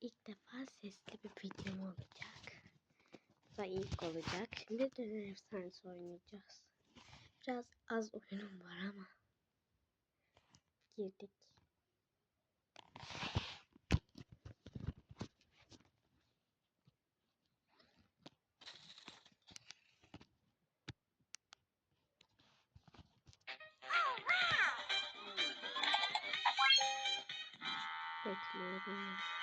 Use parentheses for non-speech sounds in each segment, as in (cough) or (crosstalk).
ilk defa sesli bir videom olacak. Bu ilk olacak. Şimdi döner efsanesi oynayacağız. Biraz az oyunum var ama. Girdik. Bekliyorum.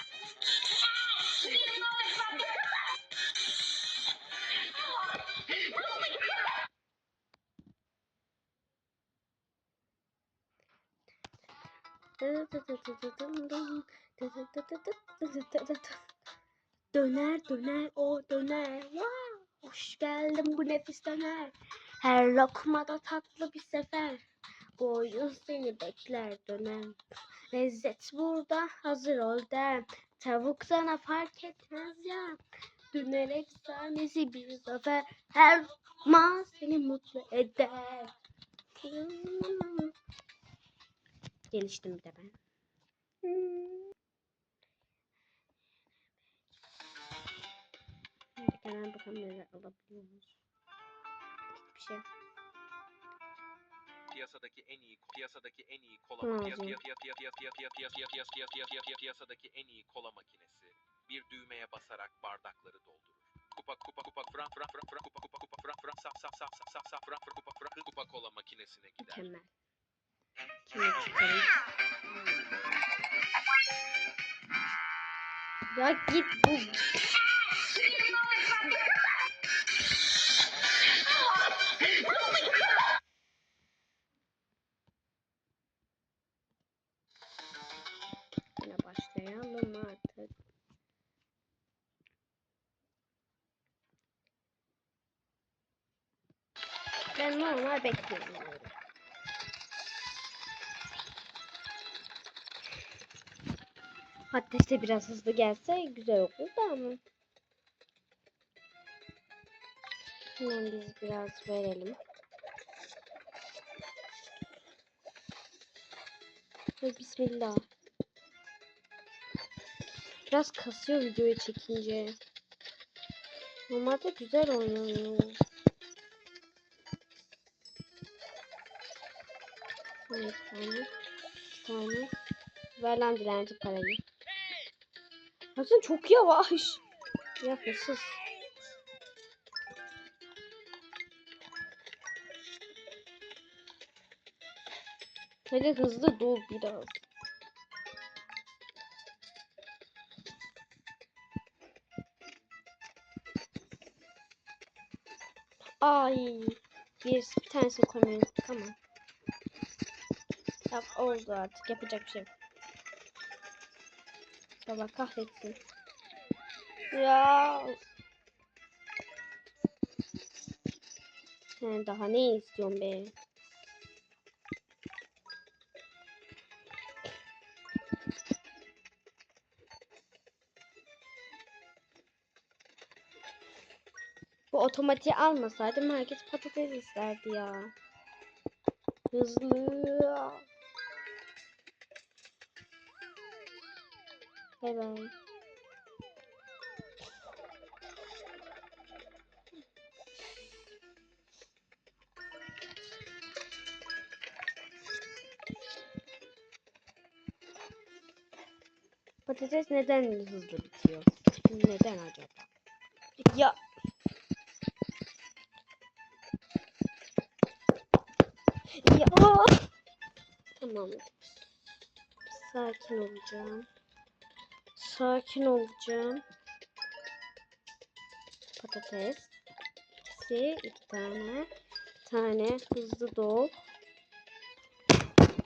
Döner döner o döner. Wow. Hoş geldin bu nefis döner. Her lokmada tatlı bir sefer. Bu oyun seni bekler döner. Lezzet burada hazır ol der. Tavuk sana fark etmez ya. Döner efsanesi bir zafer. Her ma seni mutlu eder geliştim bir de ben. Şimdi hemen bakalım neler alabiliyoruz. Hiçbir şey piyasadaki en iyi piyasadaki en iyi kola piyasadaki en iyi kola makinesi bir düğmeye basarak bardakları doldurur. Kupa kupa kupa fran fran fran fran kupa kupa kupa fran fran saf saf saf saf saf fran kupa fran kupa kola makinesine gider. Mükemmel. Kimi çıkarayım? Ya git bu. Yine başlayalım artık. Ben normal bekliyorum Hatta işte biraz hızlı gelse güzel olurdu ama. Hemen biz biraz verelim. Ve bismillah. Biraz kasıyor videoyu çekince. Normalde güzel oynanıyor. Bir tane. Bir tane. Ver lan dilenci parayı. Baksana çok yavaş. Ya hırsız. Hadi hızlı dur biraz. Ay. Bir, bir tanesini koymayı unuttuk ama. Yap oldu artık yapacak bir şey yok. Allah kahretsin. Ya. Sen daha ne istiyorsun be? Bu otomatiği almasaydım herkes patates isterdi ya. Hızlı. Bay bay. Patates neden hızlı bitiyor? Neden acaba? Ya Ya. Tamam. Sakin olacağım. Sakin olacağım. Patates. İkisi, iki tane. Bir tane hızlı dol.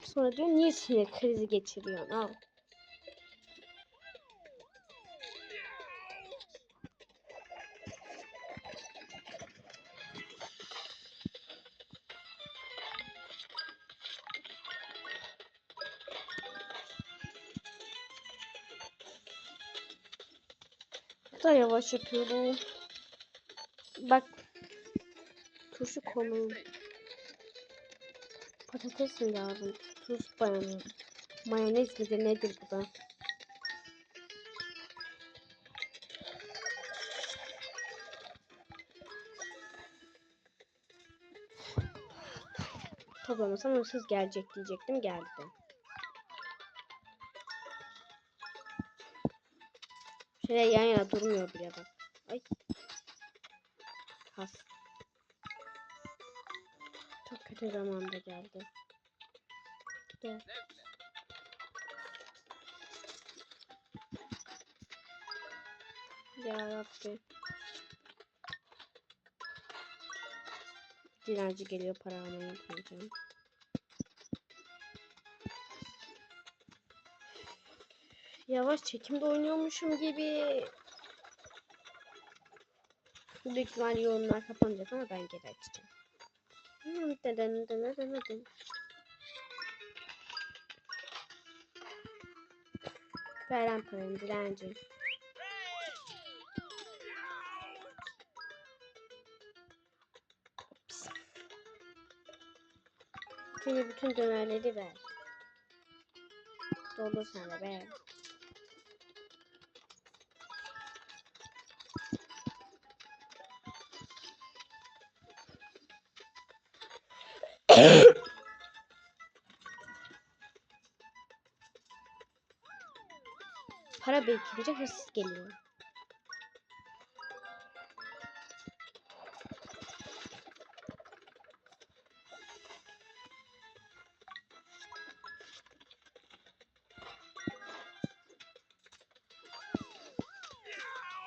Sonra diyor niye sinir krizi geçiriyorsun? Al. savaş yapıyorum. Bak. Turşu konu. Patates mi lazım? Tuz bayan. Mayonez midir nedir bu da? Toplamasam hırsız gelecek diyecektim geldi. Şöyle yan yana durmuyor bile bak. Ay. Has. Çok kötü zamanda geldi. Gel. Ya Rabbi. Dilenci geliyor para almaya gideceğim. Yavaş çekimde oynuyormuşum gibi. Büyük ihtimalle yorumlar kapanacak ama ben geri açacağım. Hmm, deden deden deden. Ver lan paranı dilenci. Şimdi bütün dönerleri ver. Doldur sen de geliyor.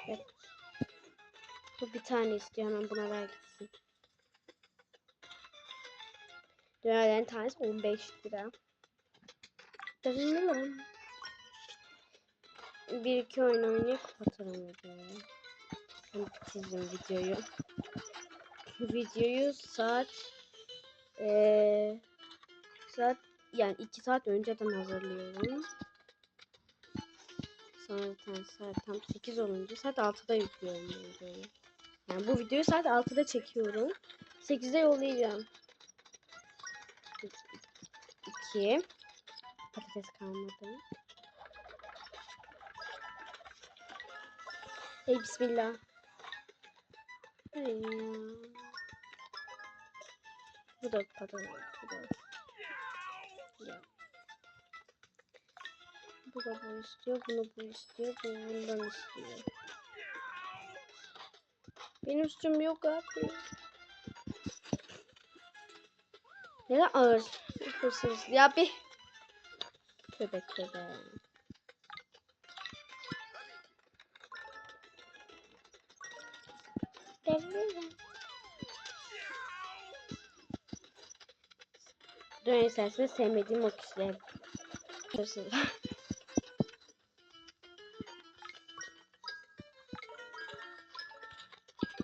Evet. Bu bir tane istiyor hemen buna ver gitsin. Dönerlerin tanesi 15 lira. Dönüyorum. Bir iki oyun oynayıp kapatalım videoyu. Bitirdim videoyu. videoyu saat eee saat yani iki saat önceden hazırlıyorum. Sonra zaten saat tam 8 olunca saat 6'da yüklüyorum videoyu. Yani bu videoyu saat 6'da çekiyorum. 8'de yollayacağım. 2 Patates kalmadı. Hey bismillah. Ya. Bu da patates. Bu da. Ya. Bu da bu istiyor. Bunu bu istiyor. Bu bundan istiyor. Benim suçum yok abi. Neden ağır hırsız? Ya bir. Tövbe tövbe. Döner içerisinde sevmediğim o kişiler.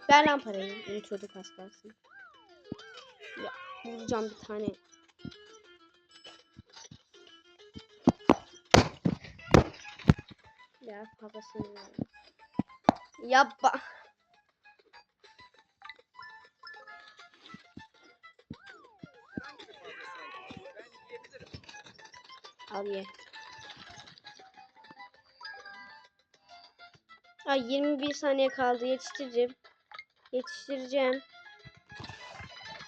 Ver lan parayı. Çocuk hastarsın. Ya bulacağım bir tane. Ya babasını ver. Yapma. Al. Ay 21 saniye kaldı. Yetiştireceğim. Yetiştireceğim.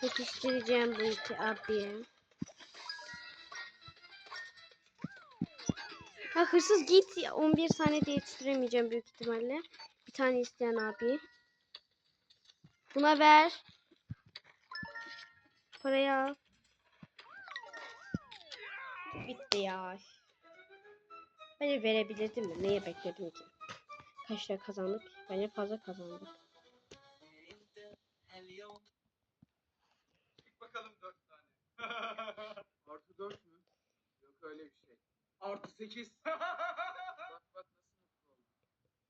Yetiştireceğim bu iki abiye. Ha hırsız git. ya. 11 saniyede yetiştiremeyeceğim büyük ihtimalle. Bir tane isteyen abi. Buna ver. Parayı al. Bitti ya. Bence verebilirdim mi? Neye bekledim ki? Kaç lira kazandık? Bence fazla kazandık. Çık bakalım dört tane. (laughs) Artı dört mü? Yok öyle bir şey. Artı sekiz. (laughs) bak bak nasıl mutlu oldum.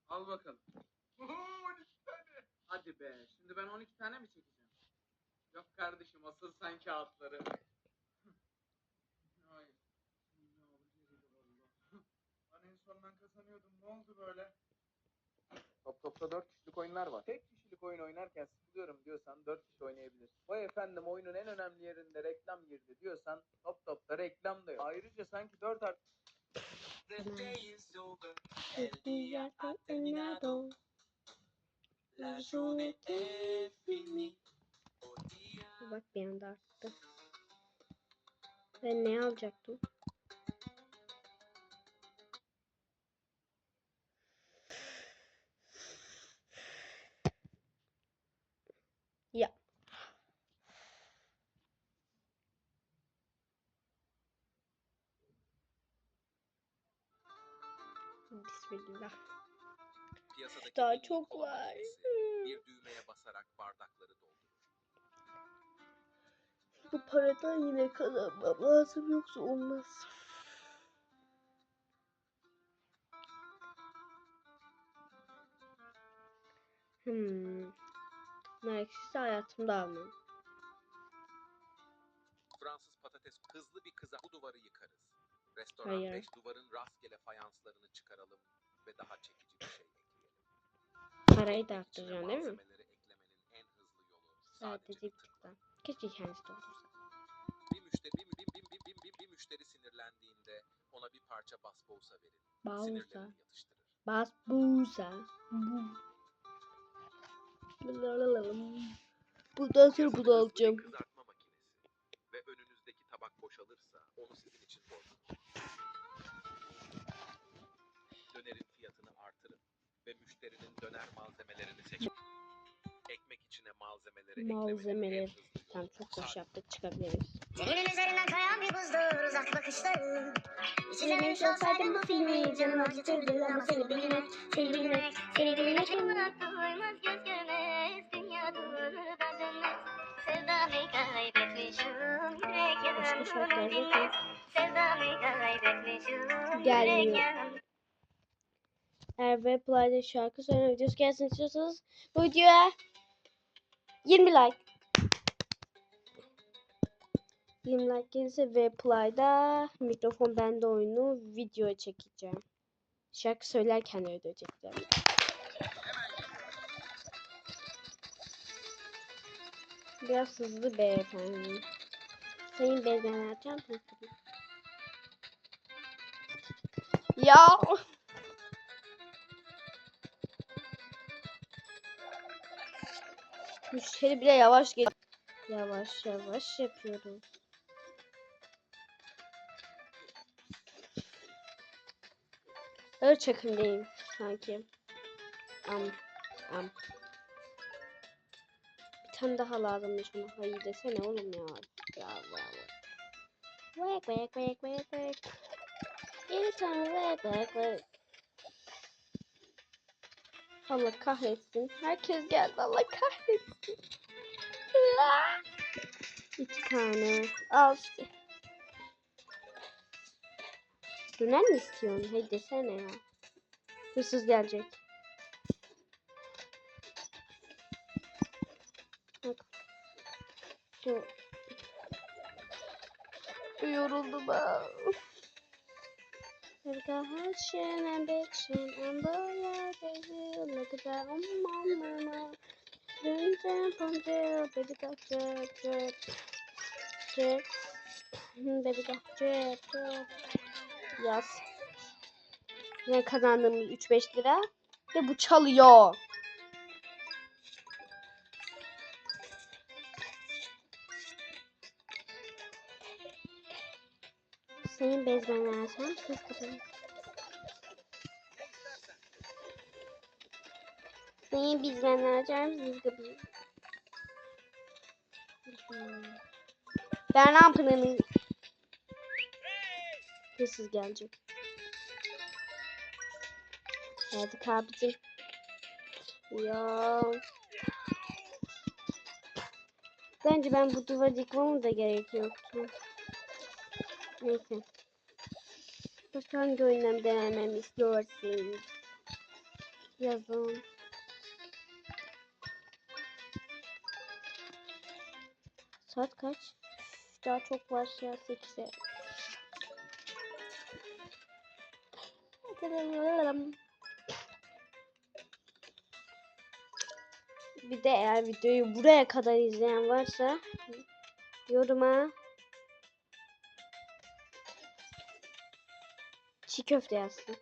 Al bakalım. On iki tane. Hadi be. Şimdi ben 12 tane mi çekeceğim? Yok kardeşim asıl sen kağıtları. Hayır. Ne oldu geri valla. Ben en son ben kazanıyordum. Ne oldu böyle? Top topta 4 kişilik oyunlar var. Tek kişilik oyun oynarken sıkılıyorum diyorsan 4 kişi oynayabilirsin. Vay efendim oyunun en önemli yerinde reklam girdi diyorsan top topta reklam da yok. Ayrıca sanki 4 artı Bak bir anda arttı. Ben ne alacaktım? Ya. Bismillah. Piyasadaki Daha çok var. makinesi bir düğmeye basarak bardakları doldurur. Bu paradan yine kazanmam lazım yoksa olmaz. Hmm. Nergis hayatımda almam. Fransız patates hızlı bir kıza bu duvarı yıkarız. Restoran Hayır. 5 duvarın rastgele fayanslarını çıkaralım ve daha çekici bir şey ekleyelim. Parayı da arttıracaksın değil mi? malzemeleri eklemenin en hızlı yolu sadece bir tıkla. Keşke kendisi de olursa. Bir müşteri, bir, bir, bir, bir, bir, bir, bir müşteri sinirlendiğinde ona bir parça basbousa verin. Bauza. Sinirlerini yatıştırır. Bas buza. Bu. Bundan sonra bunu alacağım. Ve önünüzdeki tabak boşalırsa onu sizin için doldurun. Dönerin fiyatını artırın ve müşterinin döner malzemelerini seçin. Ekmek içine malzemeleri eklemenin en Malzemeler. hızlı yolu Tamam çok sadece yaptık çıkabiliriz. Senin üzerinden kayan bir buzdur uzak bakışların İzlememiş olsaydım bu filmi canım acıtırdı ama seni bilmek, seni bilmek, seni bilmek. Doymaz göz görmez Sevdamı kaybetmişim yürek yok. bilmez Sevdamı kaybetmişim yürek yanan Eğer Webplay'da şarkı söyleme videosu gelsin istiyorsanız bu videoya 20 like. 20 like gelirse Webplay'da mikrofon bende oyunu video çekeceğim. Şarkı söylerken ödeyecekler. Biraz hızlı beyefendi. Sayın Bezden açacağım. Ya. Müşteri bile yavaş gel. Yavaş yavaş yapıyorum. Öyle çakındayım sanki. Am am. Tane daha lazımmış buna. Hayır desene oğlum ya. Ya ya. Wek wek wek wek wek. Bir tane wek wek wek. Allah kahretsin. Herkes geldi. Allah kahretsin. İki tane. Al işte. Döner mi istiyorsun? Hey desene ya. Hırsız gelecek. Yoruldum got passion, ambition, and boy, baby, look at that, baby got. Baby got. Yaz. Yine kazandığımız 3-5 lira. Ve bu çalıyor. Senin bezmen versem kıskırım. Senin bezmen vereceğim kıskırım. Ben yapayım? Hırsız gelecek. Geldik abicim. Ya. Bence ben bu duvarı yıkmamın da gerek yoktu. Neyse. Başka hangi oyundan denememi istiyorsunuz? Yazın. Saat kaç? Daha çok var ya 8'e. Bir de eğer videoyu buraya kadar izleyen varsa yoruma çiğ köfte yazsın.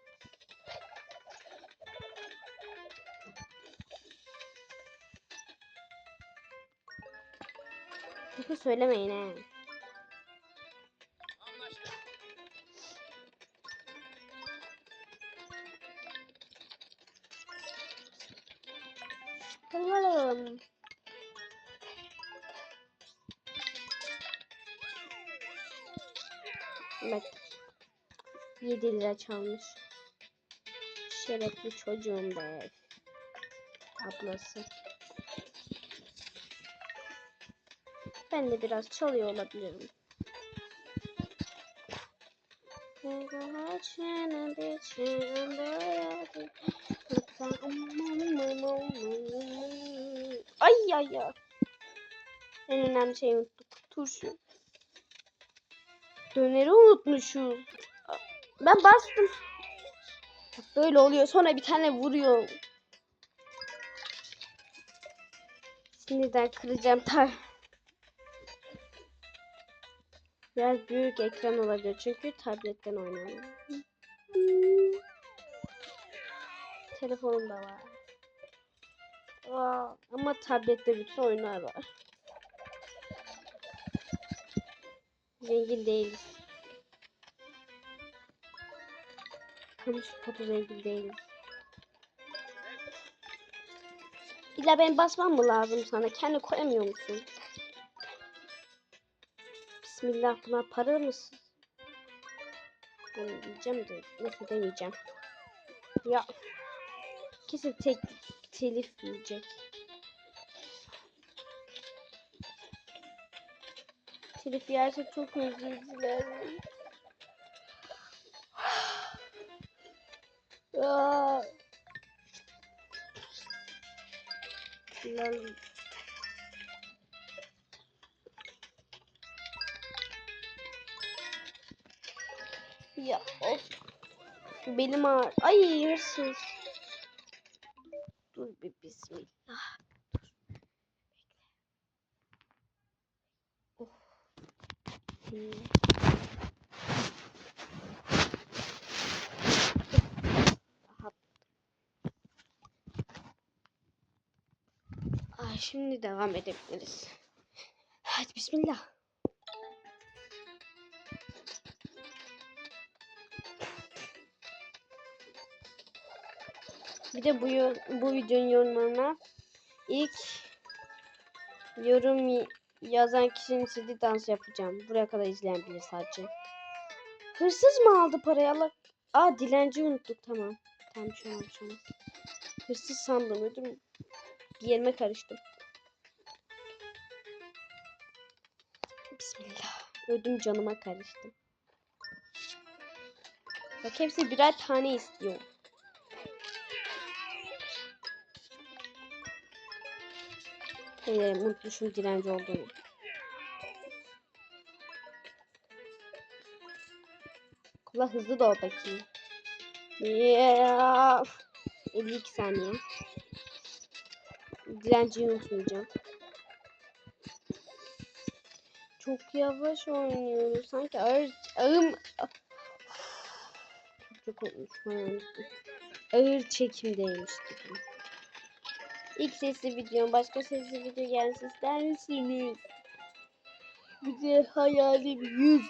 Sakın söylemeyin he. 7 lira çalmış. Şerefli çocuğum be. Ablası. Ben de biraz çalıyor olabilirim. Ay ay ay. En önemli şeyi unuttuk. Turşu. Döneri unutmuşuz. Ben bastım. Böyle oluyor. Sonra bir tane vuruyor. Sinirden kıracağım. Tar. Biraz büyük ekran olabilir çünkü tabletten oynanıyor. Telefonum da var. Aa, ama tablette bütün oyunlar var. Zengin değiliz. Kamu spotu zengin değiliz. İlla ben basmam mı lazım sana? Kendi koyamıyor musun? Bismillah bunlar para mısın? Ben diyeceğim de neyse demeyeceğim. Ya kesin tek telif yiyecek. Telif yerse çok özür Ya of. Belim ağır. Ay hırsız. Dur bir bismillah. Of. Hmm. Aha. Ay şimdi devam edebiliriz. Hadi bismillah. Bir de bu bu videonun yorumlarına ilk yorum yazan kişinin istediği dans yapacağım. Buraya kadar izleyebilir sadece. Hırsız mı aldı parayı Allah? Aa dilenci unuttuk tamam. Tamam şu an şu an. Hırsız sandım ödüm. Yerime karıştım. Bismillah. Ödüm canıma karıştı. Bak hepsi birer tane istiyor. Ee, unutmuşum direnci olduğunu. Kula hızlı da oradaki. Yeah. 52 saniye. Direnciyi unutmayacağım. Çok yavaş oynuyoruz. Sanki ağır, ağım... Çok unutmuşum. Ağır çekimdeymiş gibi. İlk sesli videom başka sesli video gelsin ister misiniz? Bir de hayalim 100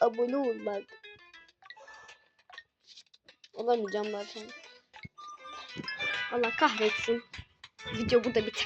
abone olmak. Olamayacağım zaten. Allah kahretsin. видео буду бить.